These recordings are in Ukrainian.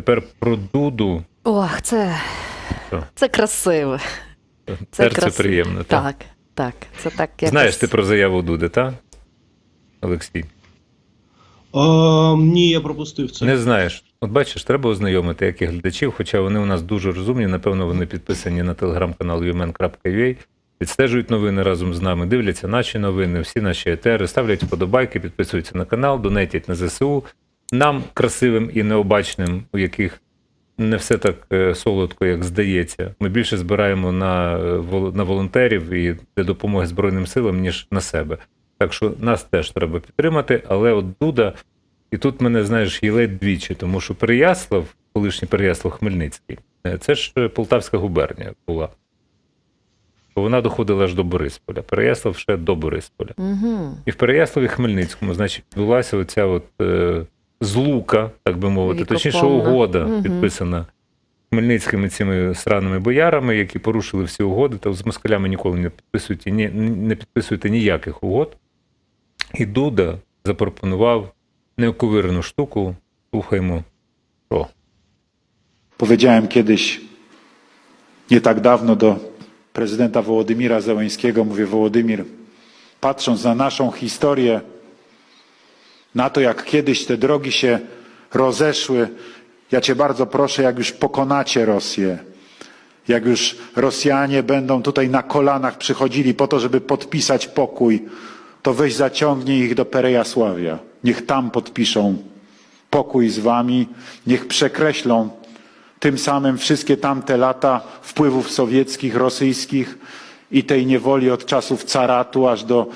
Тепер про Дуду. Ох, це, Що? це красиво. Це Серце красиво. приємно. Так? Так, так. Це так якось... Знаєш ти про заяву Дуди, так? Олексій? А, ні, я пропустив це. Не знаєш. От бачиш, треба ознайомити як і глядачів, хоча вони у нас дуже розумні. Напевно, вони підписані на телеграм-канал umen.ua, відстежують новини разом з нами, дивляться наші новини, всі наші етери, ставлять вподобайки, підписуються на канал, донетять на ЗСУ. Нам, красивим і необачним, у яких не все так е, солодко, як здається. Ми більше збираємо на, е, на волонтерів і для допомоги Збройним силам, ніж на себе. Так що нас теж треба підтримати, але от Дуда, і тут мене, знаєш, є ледь двічі, тому що Переяслав, колишній Переяслав Хмельницький, е, це ж Полтавська губернія була. Бо Вона доходила аж до Борисполя. Переяслав ще до Борисполя. Угу. І в Переяславі Хмельницькому, значить, відбулася оця от, злука, так би мовити, точніше, угода Мгм. підписана хмельницькими цими сраними боярами, які порушили всі угоди, та з москалями ніколи не підписуйте, ні, не підписуйте ніяких угод. І Дуда запропонував неоковирну штуку. Слухаймо, що. Powiedziałem kiedyś, nie tak dawno, do prezydenta Wołodymira Zełańskiego, mówię, Wołodymir, patrząc na naszą historię, na to, jak kiedyś te drogi się rozeszły, ja Cię bardzo proszę, jak już pokonacie Rosję, jak już Rosjanie będą tutaj na kolanach przychodzili po to, żeby podpisać pokój, to weź zaciągnij ich do Perejasławia. Niech tam podpiszą pokój z Wami, niech przekreślą tym samym wszystkie tamte lata wpływów sowieckich, rosyjskich i tej niewoli od czasów caratu aż do,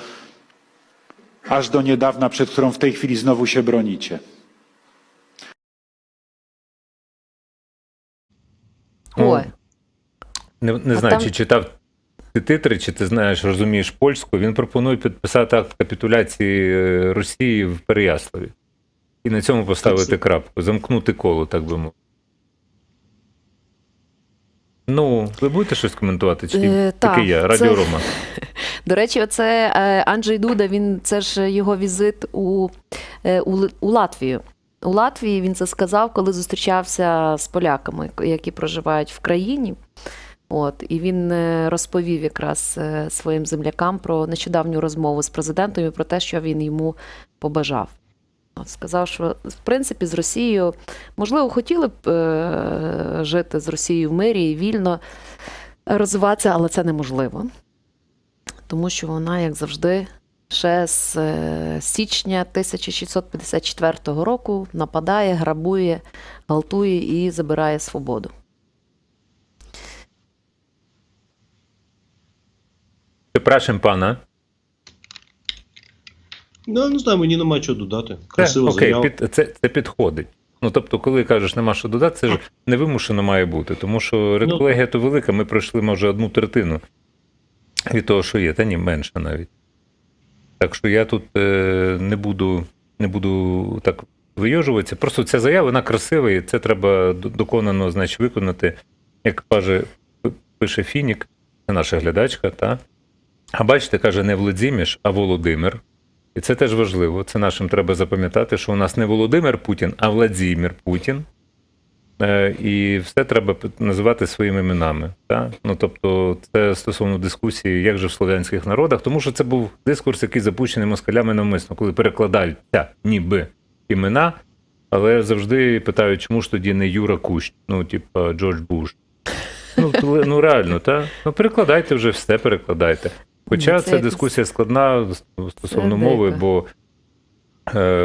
aż do niedawna, przed którą w tej chwili znowu się bronicie. Ой, Не, не знаю, там- чи читав ти титри, чи ти знаєш, розумієш польську. Він пропонує підписати акт капітуляції Росії в Переяславі. І на цьому поставити Це- крапку, замкнути коло, так би мовити. Ну, ви будете щось коментувати? Чи Е, так, я, Радіо це- Рома. До речі, оце е, Анджей Дуда. Він це ж його візит у, е, у, у Латвію. У Латвії він це сказав, коли зустрічався з поляками, які проживають в країні. От і він е, розповів якраз своїм землякам про нещодавню розмову з президентом і про те, що він йому побажав. От сказав, що в принципі з Росією можливо хотіли б е, жити з Росією в мирі і вільно розвиватися, але це неможливо тому що вона, як завжди, ще з е, січня 1654 року нападає, грабує, гвалтує і забирає свободу. Прашим пана. Ну, не знаю, мені нема чого додати. Красиво окей, заява. під, це, це підходить. Ну, тобто, коли кажеш, нема що додати, це ж невимушено має бути, тому що редколегія то велика, ми пройшли, може, одну третину від того, що є, та ні, менше навіть. Так що я тут е, не буду, не буду так вийожуватися. Просто ця заява, вона красива, і це треба доконано, значить, виконати. Як каже, пише Фінік, це наша глядачка, та? А бачите, каже, не Владимир, а Володимир. І це теж важливо. Це нашим треба запам'ятати, що у нас не Володимир Путін, а Владимир Путін. Е, І все треба називати своїми іменами. Та? Ну, тобто, це стосовно дискусії, як же в слов'янських народах, тому що це був дискурс, який запущений москалями навмисно, коли перекладаються ніби імена, але завжди питають, чому ж тоді не Юра Кущ, ну, типа Джордж Буш. Ну, ну реально, та? Ну, перекладайте вже все, перекладайте. Хоча Ну, це це дискусія складна стосовно мови, бо е,